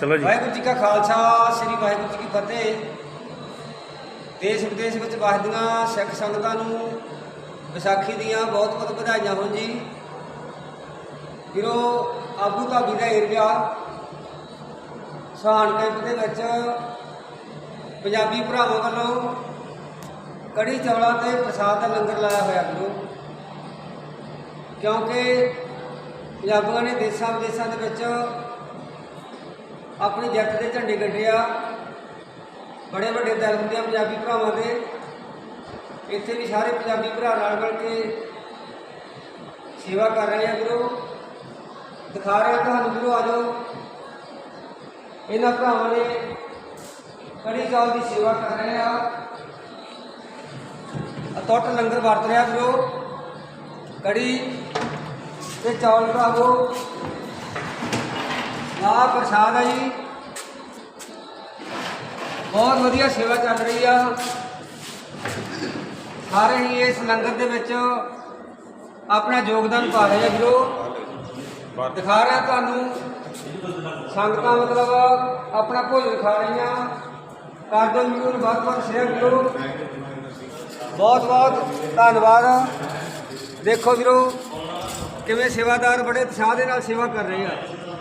ਚਲੋ ਜੀ। ਵਾਹਿਗੁਰੂ ਜੀ ਕਾ ਖਾਲਸਾ, ਸ੍ਰੀ ਵਾਹਿਗੁਰੂ ਜੀ ਕੀ ਫਤਿਹ। ਦੇਸ਼ ਵਿਦੇਸ਼ ਵਿੱਚ ਵਸਦੀਆਂ ਸਿੱਖ ਸੰਗਤਾਂ ਨੂੰ ਵਿਸਾਖੀ ਦੀਆਂ ਬਹੁਤ ਬਹੁਤ ਵਧਾਈਆਂ ਹੋਣ ਜੀ। ਵੀਰੋ, ਆਬੂ ਧਾਬੀ ਦਾ ਏਰੀਆ ਸਹਾਨ ਕੈਂਪ ਦੇ ਵਿੱਚ ਪੰਜਾਬੀ ਭਰਾਵਾਂ ਵੱਲੋਂ ਕੜੀ ਚੌਲਾਂ ਤੇ ਪ੍ਰਸਾਦ ਦਾ ਲੰਗਰ ਲਾਇਆ ਹੋਇਆ ਵੀਰੋ। ਕਿਉਂਕਿ ਪੰਜਾਬੀਆਂ ਨੇ ਦੇਸ਼ਾਂ ਵਿਦੇਸ਼ਾਂ ਦੇ ਵਿੱਚ ਆਪਣੀ ਜਿੱਤ ਦੇ ਝੰਡੇ ਗੱਡੇ ਆ। ਬੜੇ ਵੱਡੇ ਦਿਲ ਹੁੰਦੇ ਆ ਪੰਜਾਬੀ ਭਰਾਵਾਂ ਦੇ। ਇੱਥੇ ਵੀ ਸਾਰੇ ਪੰਜਾਬੀ ਭਰਾ ਨਾਲ ਮਿਲ ਕੇ ਸੇਵਾ ਕਰ ਰਹੇ ਆ ਵੀਰੋ। ਦਿਖਾ ਰਹੇ ਤੁਹਾਨੂੰ ਵੀਰੋ, ਆ ਜਾਓ। ਇਹਨਾਂ ਭਰਾਵਾਂ ਨੇ ਕੜੀ ਚੌਲ ਦੀ ਸੇਵਾ ਕਰ ਰਹੇ ਆ। ਅਤੁੱਟ ਲੰਗਰ ਵਰਤ ਰਿਹਾ ਵੀਰੋ। ਕੜੀ ਤੇ ਚੌਲ ਭਰਾਵੋ ਆ ਪ੍ਰਸਾਦ ਆ ਜੀ। ਬਹੁਤ ਵਧੀਆ ਸੇਵਾ ਚੱਲ ਰਹੀ ਆ। ਸਾਰੇ ਹੀ ਇਸ ਲੰਗਰ ਦੇ ਵਿੱਚ ਆਪਣਾ ਯੋਗਦਾਨ ਪਾ ਰਹੇ ਆ ਵੀਰੋ। ਦਿਖਾ ਰਿਹਾ ਤੁਹਾਨੂੰ। ਸੰਗਤਾਂ ਮਤਲਬ ਆਪਣਾ ਭੋਜਨ ਖਾ ਰਹੀਆਂ। ਕਰ ਦਿਓ ਵੀਰੋ ਨੂੰ ਬਹੁਤ ਬਹੁਤ ਸ਼ੇਅਰ ਕਰੋ ਬਹੁਤ ਬਹੁਤ ਧੰਨਵਾਦ। ਦੇਖੋ ਵੀਰੋ ਕਿਵੇਂ ਸੇਵਾਦਾਰ ਬੜੇ ਉਤਸ਼ਾਹ ਦੇ ਨਾਲ ਸੇਵਾ ਕਰ ਰਹੇ ਆ।